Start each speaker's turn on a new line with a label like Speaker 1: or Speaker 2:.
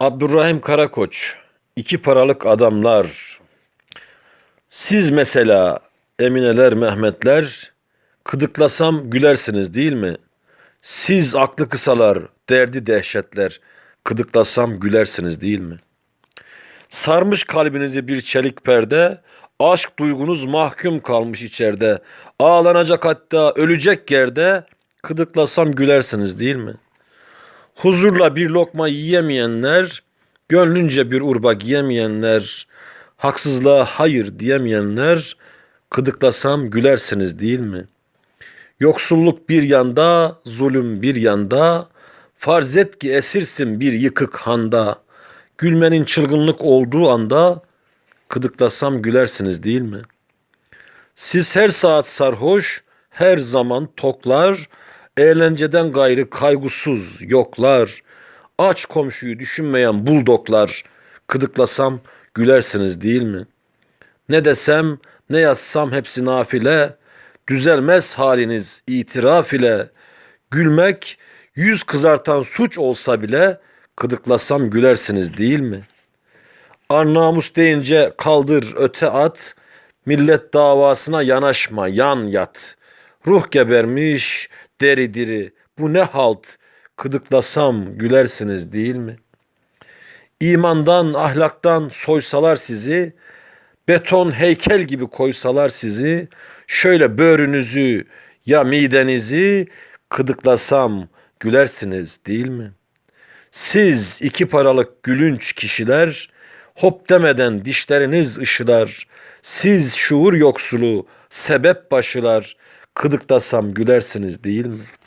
Speaker 1: Abdurrahim Karakoç, iki paralık adamlar. Siz mesela Emineler, Mehmetler, kıdıklasam gülersiniz değil mi? Siz aklı kısalar, derdi dehşetler, kıdıklasam gülersiniz değil mi? Sarmış kalbinizi bir çelik perde, aşk duygunuz mahkum kalmış içeride. Ağlanacak hatta ölecek yerde, kıdıklasam gülersiniz değil mi? Huzurla bir lokma yiyemeyenler, gönlünce bir urba giyemeyenler, haksızlığa hayır diyemeyenler, kıdıklasam gülersiniz değil mi? Yoksulluk bir yanda, zulüm bir yanda, farz et ki esirsin bir yıkık handa. Gülmenin çılgınlık olduğu anda, kıdıklasam gülersiniz değil mi? Siz her saat sarhoş, her zaman toklar, eğlenceden gayrı kaygısız yoklar. Aç komşuyu düşünmeyen buldoklar, kıdıklasam gülersiniz değil mi? Ne desem, ne yazsam hepsi nafile, düzelmez haliniz itiraf ile. Gülmek yüz kızartan suç olsa bile kıdıklasam gülersiniz değil mi? Ar namus deyince kaldır öte at, millet davasına yanaşma yan yat. Ruh gebermiş deri diri bu ne halt kıdıklasam gülersiniz değil mi? İmandan ahlaktan soysalar sizi, beton heykel gibi koysalar sizi, şöyle böğrünüzü ya midenizi kıdıklasam gülersiniz değil mi? Siz iki paralık gülünç kişiler, hop demeden dişleriniz ışılar. Siz şuur yoksulu, sebep başılar, kıdıklasam gülersiniz değil mi?''